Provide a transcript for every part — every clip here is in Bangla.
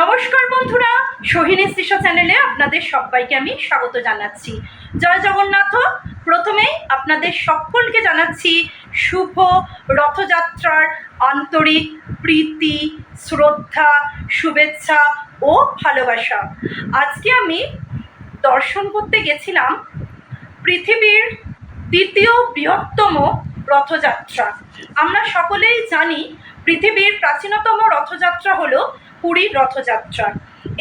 নমস্কার বন্ধুরা, সোহিনী সৃষা চ্যানেলে আপনাদের সবাইকে আমি স্বাগত জানাচ্ছি। জয় জগন্নাথ, প্রথমেই আপনাদের সকলকে জানাচ্ছি শুভ রথযাত্রার আন্তরিক প্রীতি, শ্রদ্ধা, শুভেচ্ছা ও ভালোবাসা। আজকে আমি দর্শন করতে গেছিলাম পৃথিবীর দ্বিতীয় বৃহত্তম রথযাত্রা। আমরা সকলেই জানি পৃথিবীর প্রাচীনতম রথযাত্রা হলো পুরীর রথযাত্রা।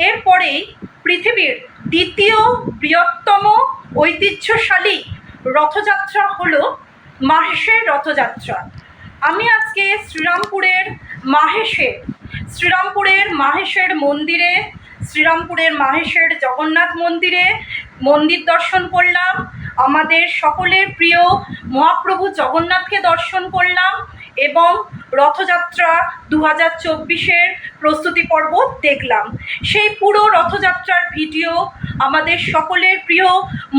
এরপরেই পৃথিবীর দ্বিতীয় বৃহত্তম ঐতিহ্যশালী রথযাত্রা হলো মাহেশের রথযাত্রা। আমি আজকে শ্রীরামপুরের মাহেশের শ্রীরামপুরের মাহেশের মন্দিরে, শ্রীরামপুরের মাহেশের জগন্নাথ মন্দিরে মন্দির দর্শন করলাম, আমাদের সকলের প্রিয় মহাপ্রভু জগন্নাথকে দর্শন করলাম এবং রথযাত্রা দু হাজার চব্বিশের প্রস্তুতি পর্ব দেখলাম। সেই পুরো রথযাত্রার ভিডিও, আমাদের সকলের প্রিয়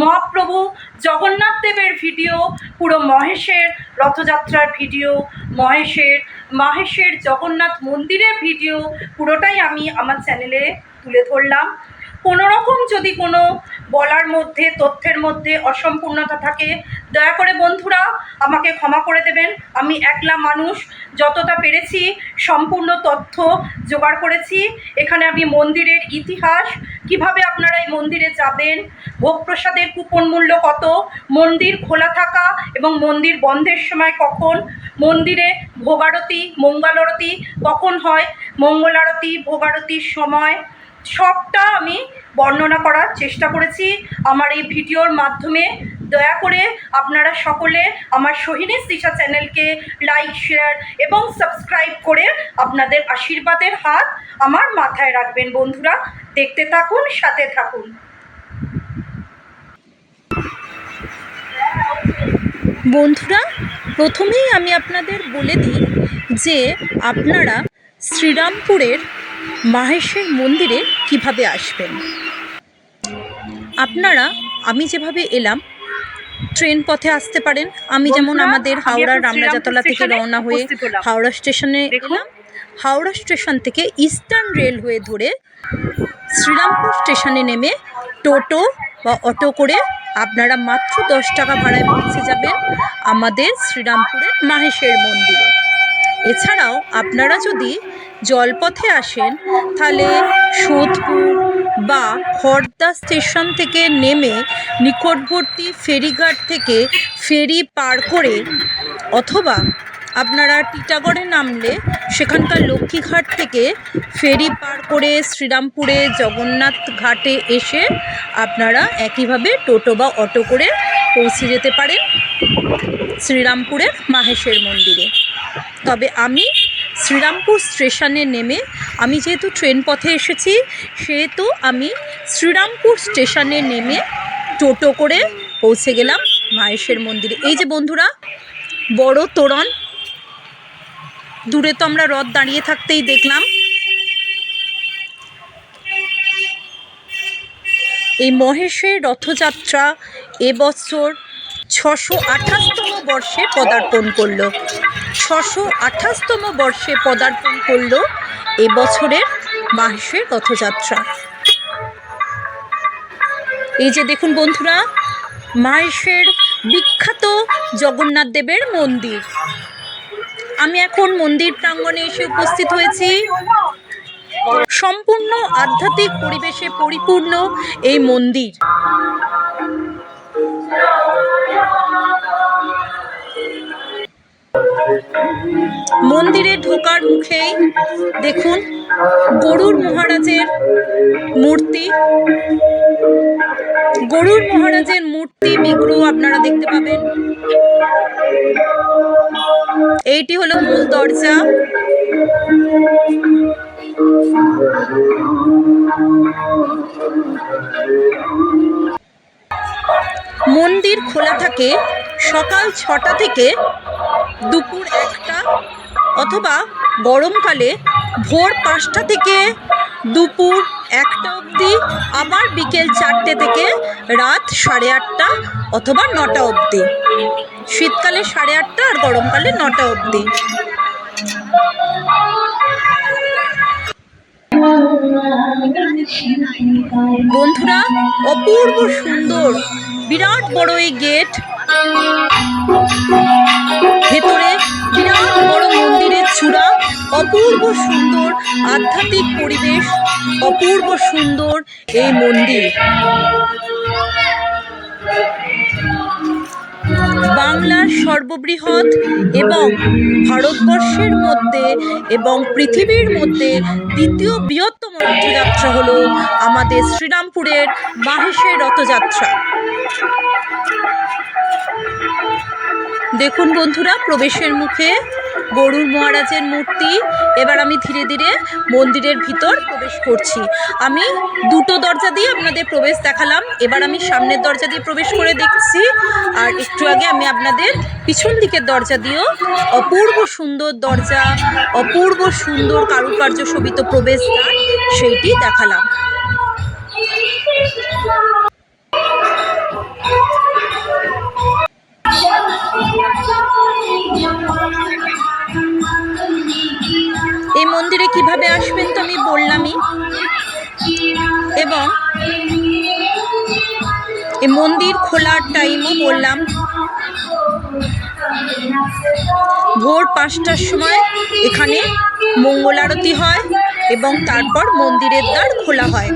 মহাপ্রভু জগন্নাথ দেবের ভিডিও, পুরো মহেশের রথযাত্রার ভিডিও, মহেশের, মাহেশের জগন্নাথ মন্দিরের ভিডিও, পুরোটাই আমি আমার চ্যানেলে তুলে ধরলাম। কোনো রকম যদি কোনো বলার মধ্যে, তথ্যের মধ্যে অসম্পূর্ণতা থাকে দয়া করে বন্ধুরা, আমাকে ক্ষমা করে দেবেন। আমি একলা মানুষ, যতটা পেরেছি সম্পূর্ণ তথ্য জোগাড় করেছি। এখানে আমি মন্দিরের ইতিহাস, কীভাবে আপনারা এই মন্দিরে যাবেন ভোগ প্রসাদের কুপন মূল্য কত, মন্দির খোলা থাকা এবং মন্দির বন্ধের সময় কখন, মন্দিরে ভোগারতি, মঙ্গলারতি কখন হয়, মঙ্গলারতি, ভোগারতির সময়, সবটা আমি বর্ণনা করার চেষ্টা করেছি। আমার এই ভিডিওর মাধ্যমে দয়া করে আপনারা সকলে আমার সোহিনী দিশা চ্যানেলকে লাইক শেয়ার এবং সাবস্ক্রাইব করে আপনাদের আশীর্বাদের হাত আমার মাথায় রাখবেন বন্ধুরা। দেখতে থাকুন, সাথে থাকুন। বন্ধুরা, প্রথমেই আমি আপনাদের বলে দিই যে আপনারা শ্রীরামপুরের মাহেশের মন্দিরে কীভাবে আসবেন। আপনারা, আমি যেভাবে এলাম ট্রেন পথে আসতে পারেন। আমি যেমন আমাদের আমি হাওড়ার রামরাজাতলা থেকে রওনা হয়ে হাওড়া স্টেশনে এলাম। হাওড়া স্টেশন থেকে ইস্টার্ন রেলওয়ে ধরে শ্রীরামপুর স্টেশনে নেমে টোটো বা অটো করে আপনারা মাত্র দশ টাকা ভাড়ায় পৌঁছে যাবেন আমাদের শ্রীরামপুরের মাহেশের মন্দিরে। এছাড়াও আপনারা যদি জলপথে আসেন তাহলে সোদপুর বা খড়দা স্টেশন থেকে নেমে নিকটবর্তী ফেরিঘাট থেকে ফেরি পার করে অথবা আপনারা টিটাগড়ে নামলে সেখানকার লক্ষ্মীঘাট থেকে ফেরি পার করে শ্রীরামপুরে, জগন্নাথ ঘাটে এসে আপনারা একইভাবে টোটো বা অটো করে পৌঁছে যেতে পারেন শ্রীরামপুরের মাহেশের মন্দিরে। তবে আমি শ্রীরামপুর স্টেশনে নেমে আমি যেহেতু ট্রেন পথে এসেছি, সেহেতু আমি শ্রীরামপুর স্টেশনে নেমে টোটো করে পৌঁছে গেলাম মাহেশের মন্দিরে। এই যে বন্ধুরা, বড় তোরণ। দূরে তো আমরা রথ দাঁড়িয়ে থাকতেই দেখলাম। এই মহেশের রথযাত্রা এবছর ছশো আঠাশতম বর্ষে পদার্পণ করল। ছশো আঠাশতম বর্ষে পদার্পণ করল এবছরের মহেশের রথযাত্রা। এই যে দেখুন বন্ধুরা, মহেশের বিখ্যাত জগন্নাথ দেবের মন্দির। আমি এখন মন্দির প্রাঙ্গণে এসে উপস্থিত হয়েছি। সম্পূর্ণ আধ্যাত্মিক পরিবেশে পরিপূর্ণ এই মন্দির। মন্দিরে ঢোকার মুখেই দেখুন গরুর মহারাজের মূর্তি। গরুর মহারাজের মূর্তি বিগ্রহ আপনারা দেখতে পাবেন। এইটি হলো মূল দরজা। মন্দির খোলা থাকে সকাল ছটা থেকে দুপুর একটা অথবা গরমকালে ভোর পাঁচটা থেকে দুপুর একটা অবধি, আবার বিকেল চারটে থেকে রাত সাড়ে আটটা অথবা নটা অবধি। শীতকালে সাড়ে আটটা আর গরমকালে নটা অবধি। বন্ধুরা, অপূর্ব সুন্দর, বিরাট বড় এই গেট। ভেতরে বিরাট বড় মন্দিরের চূড়া, অপূর্ব সুন্দর আধ্যাত্মিক পরিবেশ, অপূর্ব সুন্দর এই মন্দির। বাংলার সর্ববৃহৎ এবং ভারতবর্ষের মধ্যে এবং পৃথিবীর মধ্যে দ্বিতীয় বৃহত্তম রথযাত্রা হলো আমাদের শ্রীরামপুরের মাহেশের রথযাত্রা। দেখুন বন্ধুরা, প্রবেশের মুখে গরুর মহারাজের মূর্তি। এবার আমি ধীরে ধীরে মন্দিরের ভিতর প্রবেশ করছি। আমি দুটো দরজা দিয়ে আপনাদের প্রবেশ দেখালাম। এবার আমি সামনের দরজা দিয়ে প্রবেশ করে দেখছি। আর একটু আগে আমি আপনাদের পিছন দিকের দরজা দিয়েও অপূর্ব সুন্দর দরজা, অপূর্ব সুন্দর কারুকার্য শোভিত প্রবেশদ্বার সেইটি দেখালাম। এই মন্দিরে কীভাবে আসবেন তো আমি বললামই। এবং এই মন্দির খোলার টাইমও বললাম। ভোর পাঁচটার সময় এখানে মঙ্গল আরতি হয় এবং তারপর মন্দিরের দ্বার খোলা হয়।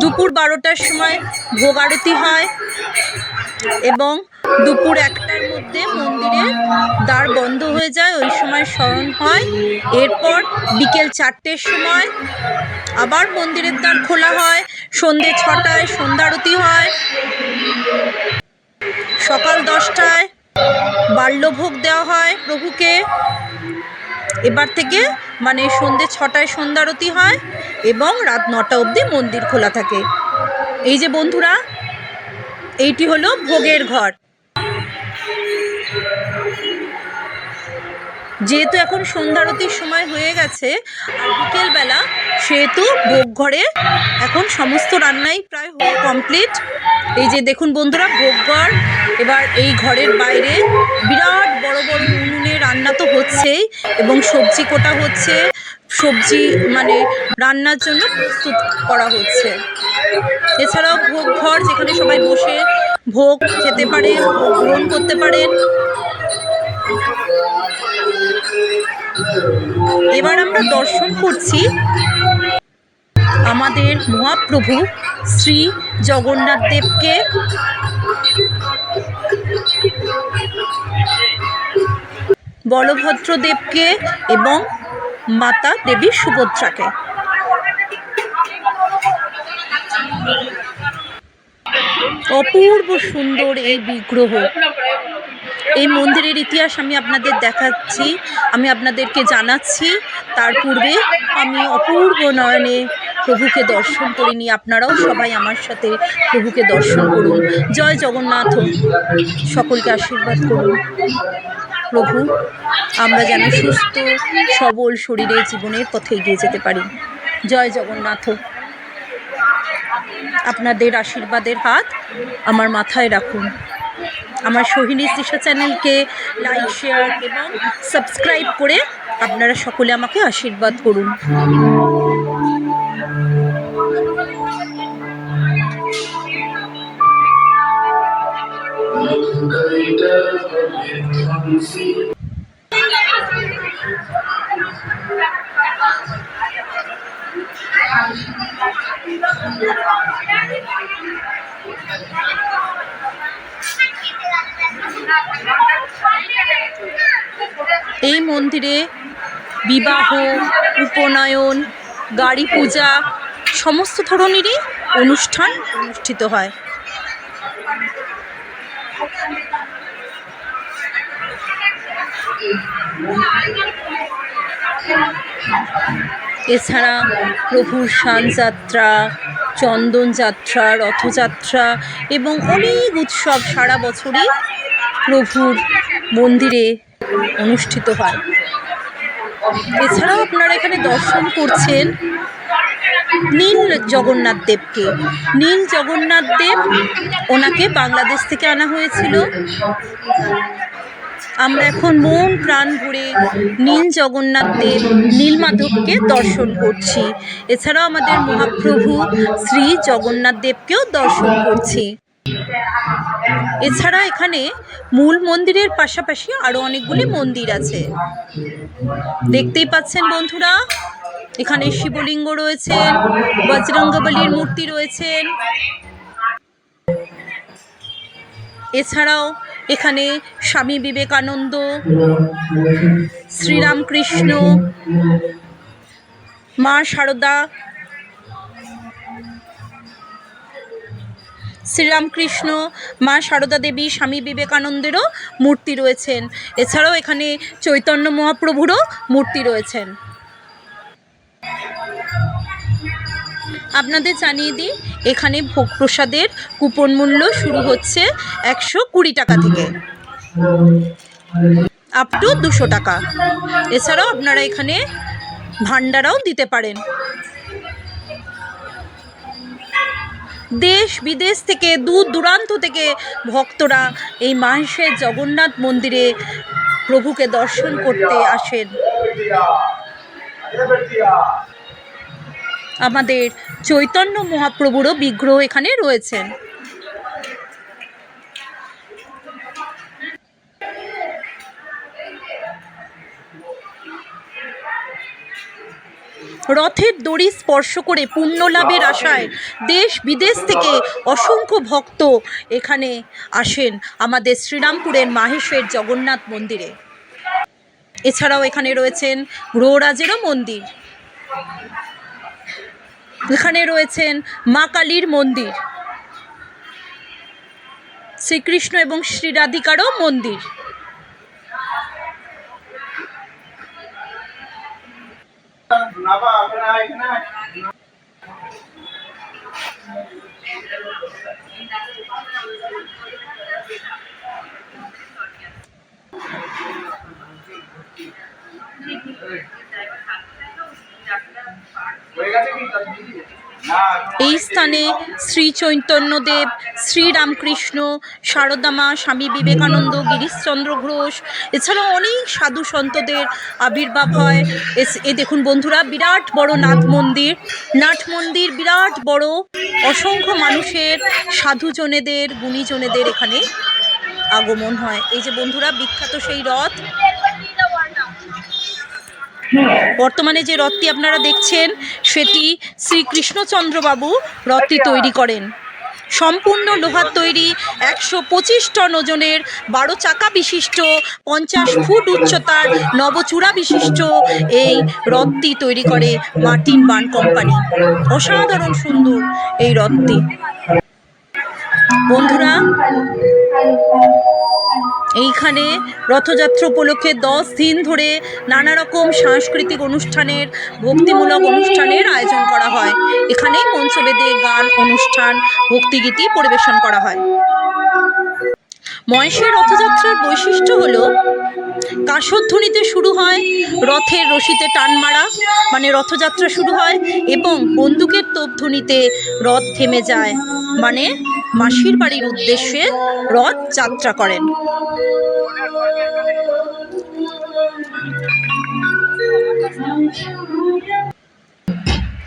দুপুর বারোটার সময় ভোগ আরতি হয় এবং দুপুর একটার মধ্যে মন্দিরের দ্বার বন্ধ হয়ে যায়, ওই সময় স্মরণ হয়। এরপর বিকেল চারটের সময় আবার মন্দিরের দ্বার খোলা হয়, সন্ধে ছটায় সন্ধ্যারতি হয়। সকাল দশটায় বাল্যভোগ দেওয়া হয় প্রভুকে। এবার থেকে মানে সন্ধ্যে ছটায় সন্ধ্যারতি হয় এবং রাত নটা অবধি মন্দির খোলা থাকে। এই যে বন্ধুরা, এইটি হলো ভোগের ঘর। যেহেতু এখন সন্ধ্যারতির সময় হয়ে গেছে, আর বিকেলবেলা সেহেতু ভোগ ঘরে এখন সমস্ত রান্নাই প্রায় হয়ে কমপ্লিট এই যে দেখুন বন্ধুরা ভোগ ঘর এবার এই ঘরের বাইরে বিরাট বড় বড় উনুনে রান্না তো হচ্ছেই এবং সবজি কোটা হচ্ছে, সবজি মানে রান্নার জন্য প্রস্তুত করা হচ্ছে। এছাড়াও ভোগ ঘর যেখানে সবাই বসে ভোগ খেতে পারে ভোগ গ্রহণ করতে পারেন। আমরা দর্শন করছি আমাদের মহাপ্রভু শ্রী জগন্নাথ দেবকে। বলভদ্র দেবকে এবং মাতা দেবী সুভদ্রাকে। অপূর্ব সুন্দর এই বিগ্রহ। এই মন্দিরের ইতিহাস আমি আপনাদের দেখাচ্ছি, আমি আপনাদেরকে জানাচ্ছি। তার পূর্বে আমি অপূর্ব নয়নে প্রভুকে দর্শন করিনি, আপনারাও সবাই আমার সাথে প্রভুকে দর্শন করুন। জয় জগন্নাথ, সকলকে আশীর্বাদ করুন। প্রভু, আমরা যেন সুস্থ, সবল শরীরে জীবনের পথে এগিয়ে যেতে পারি। জয় জগন্নাথ, আপনাদের আশীর্বাদের হাত আমার মাথায় রাখুন। আমার সোহিনী তৃষা চ্যানেলকে লাইক শেয়ার এবং সাবস্ক্রাইব করে আপনারা সকলে আমাকে আশীর্বাদ করুন। এই মন্দিরে বিবাহ, উপনয়ন, গাড়ি পূজা সমস্ত ধরনেরই অনুষ্ঠান অনুষ্ঠিত হয়। এছাড়া প্রভুর শানযাত্রা চন্দনযাত্রা রথযাত্রা এবং অনেক উৎসব সারা বছরই প্রভুর মন্দিরে অনুষ্ঠিত হয়। এছাড়াও আপনারা এখানে দর্শন করছেন নীল জগন্নাথ দেবকে। নীল জগন্নাথ দেব ওনাকে বাংলাদেশ থেকে আনা হয়েছিল। আমরা এখন মন প্রাণ ভরে নীল জগন্নাথ দেব নীলমাধবকে দর্শন করছি। এছাড়াও আমাদের মহাপ্রভু শ্রী জগন্নাথ দেবকেও দর্শন করছি। এছাড়া এখানে মূল মন্দিরের পাশাপাশি আরও অনেকগুলি মন্দির আছে। দেখতেই পাচ্ছেন বন্ধুরা, এখানে শিবলিঙ্গ রয়েছেন বজরঙ্গবলীর মূর্তি রয়েছেন এছাড়াও এখানে স্বামী বিবেকানন্দ, শ্রীরামকৃষ্ণ, মা শারদা শ্রীরামকৃষ্ণ, মা সারদা দেবী, স্বামী বিবেকানন্দেরও মূর্তি রয়েছেন। এছাড়াও এখানে চৈতন্য মহাপ্রভুরও মূর্তি রয়েছেন। আপনাদের জানিয়ে দিই, এখানে ভোগ প্রসাদের কুপন মূল্য শুরু হচ্ছে একশো কুড়ি টাকা থেকে। আপ টু দুশো টাকা। এছাড়াও আপনারা এখানে ভান্ডারাও দিতে পারেন। দেশ বিদেশ থেকে, দূর দূরান্ত থেকে ভক্তরা এই মাহেশের জগন্নাথ মন্দিরে প্রভুকে দর্শন করতে আসেন। আমাদের চৈতন্য মহাপ্রভুরও বিগ্রহ এখানে রয়েছেন রথের দড়ি স্পর্শ করে পুণ্য লাভের আশায় দেশ বিদেশ থেকে অসংখ্য ভক্ত এখানে আসেন আমাদের শ্রীরামপুরের মাহেশের জগন্নাথ মন্দিরে। এছাড়াও এখানে রয়েছেন গ্রহরাজেরও মন্দির। এখানে রয়েছেন মা কালীর মন্দির। শ্রীকৃষ্ণ এবং শ্রীরাধিকারও মন্দির। Não, Thank you. এই স্থানে শ্রী চৈতন্যদেব শ্রীরামকৃষ্ণ শারদামা স্বামী বিবেকানন্দ, গিরিশচন্দ্র ঘোষ, এছাড়াও অনেক সাধু সন্তদের আবির্ভাব হয়। এ দেখুন বন্ধুরা, বিরাট বড় নাথ মন্দির। নাট মন্দির বিরাট বড়, অসংখ্য মানুষের, সাধুজনেদের, গুণীজনেদের এখানে আগমন হয়। এই যে বন্ধুরা, বিখ্যাত সেই রথ বর্তমানে যে রথটি আপনারা দেখছেন, সেটি শ্রীকৃষ্ণচন্দ্রবাবু রথটি তৈরি করেন। সম্পূর্ণ লোহার তৈরি, একশো পঁচিশ টন ওজনের বারো চাকা বিশিষ্ট, পঞ্চাশ ফুট উচ্চতার নবচূড়া বিশিষ্ট এই রথটি তৈরি করে মার্টিন বান কোম্পানি। অসাধারণ সুন্দর এই রথটি। বন্ধুরা এইখানে রথযাত্রা উপলক্ষে দশ দিন ধরে নানা রকম সাংস্কৃতিক অনুষ্ঠানের, ভক্তিমূলক অনুষ্ঠানের আয়োজন করা হয়। এখানে মঞ্চবেদে গান, অনুষ্ঠান, ভক্তিগীতি পরিবেশন করা হয়। মহেশের রথযাত্রার বৈশিষ্ট্য হলো কাঁসধ্বনিতে শুরু হয় রথের রশিতে টান মারা মানে রথযাত্রা শুরু হয় এবং বন্দুকের তোপধ্বনিতে রথ থেমে যায় মানে মাসির বাড়ির উদ্দেশ্যে রথ যাত্রা করেন।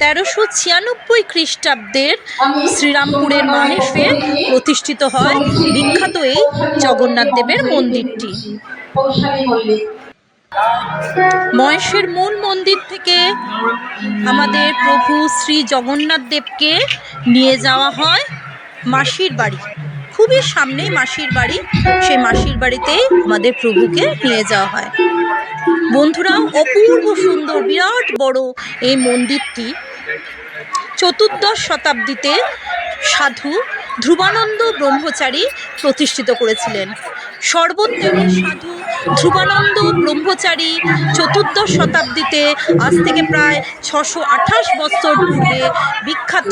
তেরোশো ছিয়ানব্বই খ্রিস্টাব্দের শ্রীরামপুরের মাহেশে প্রতিষ্ঠিত হয় বিখ্যাত এই জগন্নাথ দেবের মন্দিরটি। মহেশের মূল মন্দির থেকে আমাদের প্রভু শ্রী জগন্নাথ দেবকে নিয়ে যাওয়া হয়। মাসির বাড়ি। খুবই সামনেই মাসির বাড়ি। সেই মাসির বাড়িতেই আমাদের প্রভুকে নিয়ে যাওয়া হয়। বন্ধুরা অপূর্ব সুন্দর, বিরাট বড় এই মন্দিরটি চতুর্দশ শতাব্দীতে সাধু ধ্রুবানন্দ ব্রহ্মচারী প্রতিষ্ঠিত করেছিলেন। সর্বোত্তরী সাধু ধ্রুবানন্দ ব্রহ্মচারী চতুর্দশ শতাব্দীতে আজ থেকে প্রায় ছশো আঠাশ বছর পূর্বে বিখ্যাত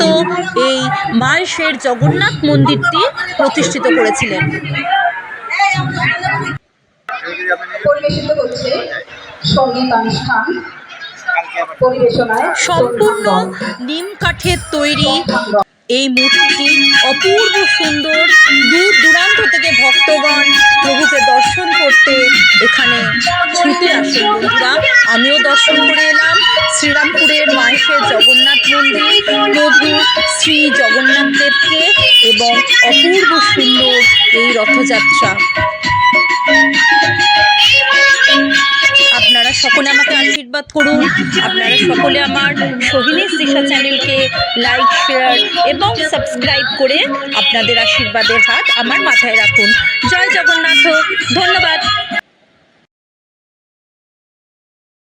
এই মায়েশের জগন্নাথ মন্দিরটি প্রতিষ্ঠিত করেছিলেন। পরিবেশিত হচ্ছে সংগীত সম্পূর্ণ নিম কাঠের তৈরি এই মূর্তিটি অপূর্ব সুন্দর। দূর দূরান্ত থেকে ভক্তগণ প্রভুকে দর্শন করতে এখানে ছুটে আসেন। বন্ধুরা, আমিও দর্শন করে এলাম। শ্রীরামপুরের মাহেশের জগন্নাথ মন্দির, প্রভু শ্রী জগন্নাথ দেবকে এবং অপূর্ব সুন্দর এই রথযাত্রা। আপনারা সকলে আমাকে আশীর্বাদ করুন। আপনারা সকলে আমার সোহিনীস দিশা চ্যানেলকে লাইক শেয়ার এবং সাবস্ক্রাইব করে আপনাদের আশীর্বাদের হাত আমার মাথায় রাখুন। জয় জগন্নাথ, ধন্যবাদ।